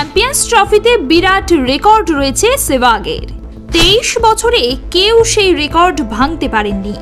Champions ট্রফিতে বিরাট record রয়েছে সেভাগের। তেইশ বছরে কেউ সেই রেকর্ড ভাঙতে পারেননি।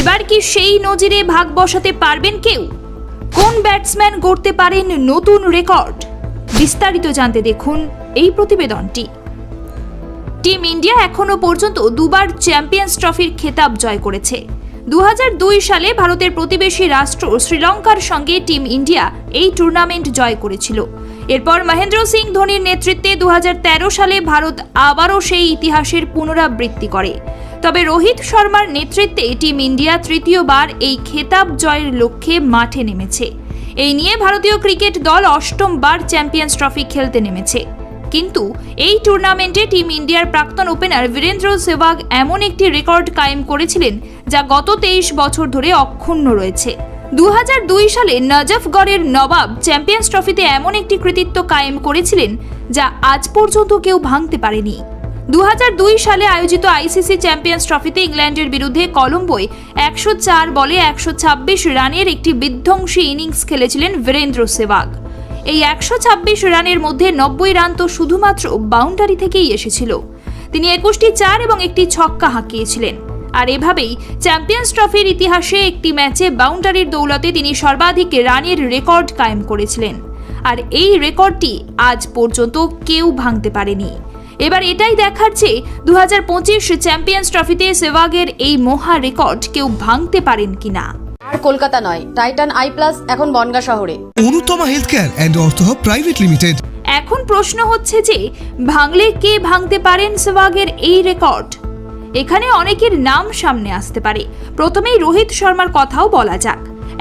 এবার কি সেই নজিরে ভাগ বসাতে পারবেন কেউ? কোন ব্যাটসম্যান গড়তে পারেন নতুন রেকর্ড বিস্তারিত জানতে দেখুন এই প্রতিবেদনটি। টিম ইন্ডিয়া এখনও পর্যন্ত দুবার চ্যাম্পিয়ন্স ট্রফির খেতাব জয় করেছে। দু হাজার দুই সালে ভারতের প্রতিবেশী রাষ্ট্র শ্রীলঙ্কার সঙ্গে টিম ইন্ডিয়া এই টুর্নামেন্ট জয় করেছিল। এরপর মহেন্দ্র সিং ধোনির নেতৃত্বে দু হাজার তেরো সালে ভারত আবারও সেই ইতিহাসের পুনরাবৃত্তি করে। তবে রোহিত শর্মার নেতৃত্বে টিম ইন্ডিয়া তৃতীয়বার এই খেতাব জয়ের লক্ষ্যে মাঠে নেমেছে। এই নিয়ে ভারতীয় ক্রিকেট দল অষ্টমবার চ্যাম্পিয়ন্স ট্রফি খেলতে নেমেছে। কিন্তু এই টুর্নামেন্টে টিম ইন্ডিয়ার প্রাক্তন ওপেনার বীরেন্দ্র সেহবাগ এমন একটি রেকর্ড কায়েম করেছিলেন যা গত তেইশ বছর ধরে অক্ষুণ্ণ রয়েছে। দু হাজার দুই সালে নজফগড়ের নবাব চ্যাম্পিয়ন্স ট্রফিতে এমন একটি কৃতিত্ব কায়েম করেছিলেন যা আজ পর্যন্ত কেউ ভাঙতে পারেনি। দু হাজার দুই সালে আয়োজিত আইসিসি চ্যাম্পিয়ন্স ট্রফিতে ইংল্যান্ডের বিরুদ্ধে কলম্বোয় একশো চার বলে একশো ছাব্বিশ রানের একটি বিধ্বংসী ইনিংস খেলেছিলেন বীরেন্দ্র সেহবাগ এই একশো ছাব্বিশ রানের মধ্যে নব্বই রান তো শুধুমাত্র বাউন্ডারি থেকেই এসেছিল। তিনি একুশটি চার এবং একটি ছক্কা হাঁকিয়েছিলেন। আর এভাবেই চ্যাম্পিয়ন্স ট্রফির ইতিহাসে একটি ম্যাচে বাউন্ডারির দৌলতে তিনি সর্বাধিক রানের রেকর্ড কায়েম করেছিলেন। আর এই রেকর্ডটি আজ পর্যন্ত কেউ ভাঙতে পারেনি। এবার এটাই দেখার যে দু হাজার পঁচিশ চ্যাম্পিয়ন্স ট্রফিতে সেভাগের এই মহা রেকর্ড কেউ ভাঙতে পারেন কিনা। কলকাতা নয় টাইটান আই প্লাস এখন বনগা শহরে। Anutama health care and ortho hub private limited. এখন প্রশ্ন হচ্ছে যে ভাঙলে কে ভাঙতে পারেন সেভাগের এই রেকর্ড? এখানে অনেকের নাম সামনে আসতে পারে। প্রথমেই রোহিত শর্মার কথাও বলা যাক।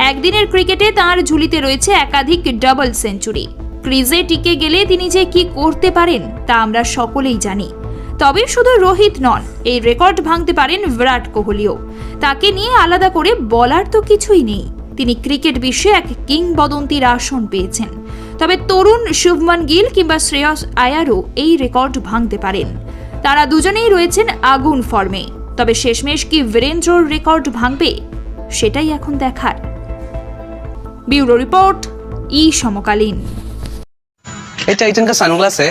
একদিনের ক্রিকেটে তার ঝুলিতে রয়েছে একাধিক ডাবল সেঞ্চুরি। ক্রিজে টিকে গেলে তিনি যে কি করতে পারেন তা আমরা সকলেই জানি। তবে শুধু রোহিত নন এই রেকর্ড ভাঙতে পারেন বিরাট কোহলিও তাকে নিয়ে আলাদা করে বলার তো কিছুই নেই তিনি ক্রিকেট বিশ্বে এক কিংবদন্তির আসন পেয়েছেন তবে তরুণ শুভমান গিল কিংবা শ্রেয়স আয়ারও এই রেকর্ড ভাঙতে পারেন তারা দুজনেই রয়েছেন আগুন ফর্মে তবে শেষমেশ কি বীরেন্দ্রর রেকর্ড ভাঙবে সেটাই এখন দেখার ব্যুরো রিপোর্ট ই সমকালীন ये टाइटन का सनग्लास है